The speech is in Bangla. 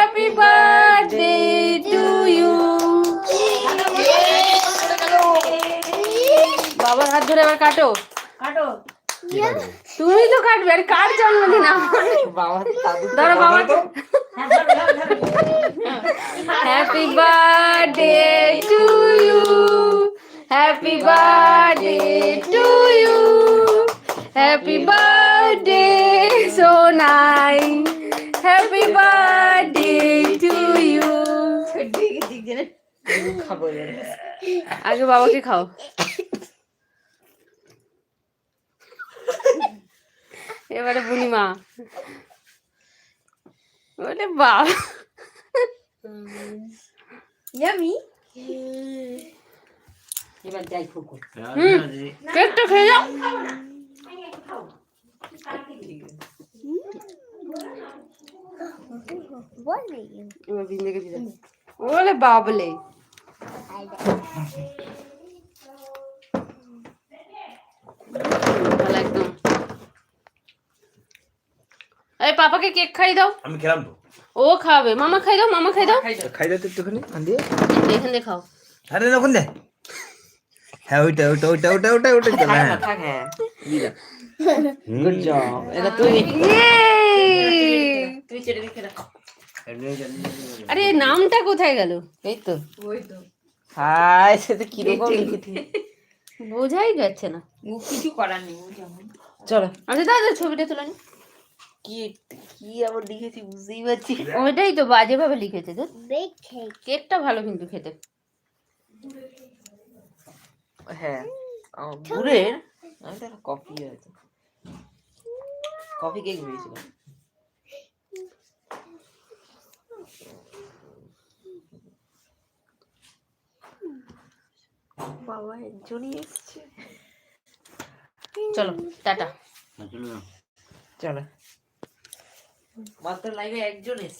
হ্যাপি বার্থডে টু ইউ বাবার হাত ধরে এবার কাটো। কাটো। তুমি তো কাটবে আর কার জন্মদিন আমার? বাবা ধরো বাবা। হ্যাঁ। Happy birthday to you happy birthday to you happy birthday Sonai happy birthday to you খাব। আগে বাবাকে খাও। এবারে বুনিমা। বলে বাবা। ইয়ামি এবার যাই ফুকু। কেকটা খেয়ে যাও। এবার ওলে বাবলে একদম এই পাপাকে কেক খাই দাও। আমি খেলাম তো। ও খাবে। মামা খাই দাও মামা খাই দাও। খাই দাও। তো একটুখানি আন দিয়ে এখান দিয়ে খাও। আরে ওখান দে হ্যাঁ ওইটা ওইটা ওইটা ওইটা ওইটা ওইটা। হ্যাঁ। হ্যাঁ। গুড জব এটা তুই! আরে নামটা কোথায় গেল? এই তো। ওই তো হাই সে তো কীরকম লিখেছে। বোঝাই যাচ্ছে না। ও কিছু করার নেই চলো আচ্ছা দাদা ছবিটা তুলে নি। কি কি আবার লিখেছি বুঝতেই পারছি ওইটাই তো বাজে ভাবে লিখেছে তো কেকটা ভালো কিন্তু খেতে। হ্যাঁ বুড়ের আমি তো কফি হয়েছে কফি কেক দিয়েছিলাম বাবা একজনই এসছে। চলো টাটা। চলো। মাত্র লাইভে একজন এসছে।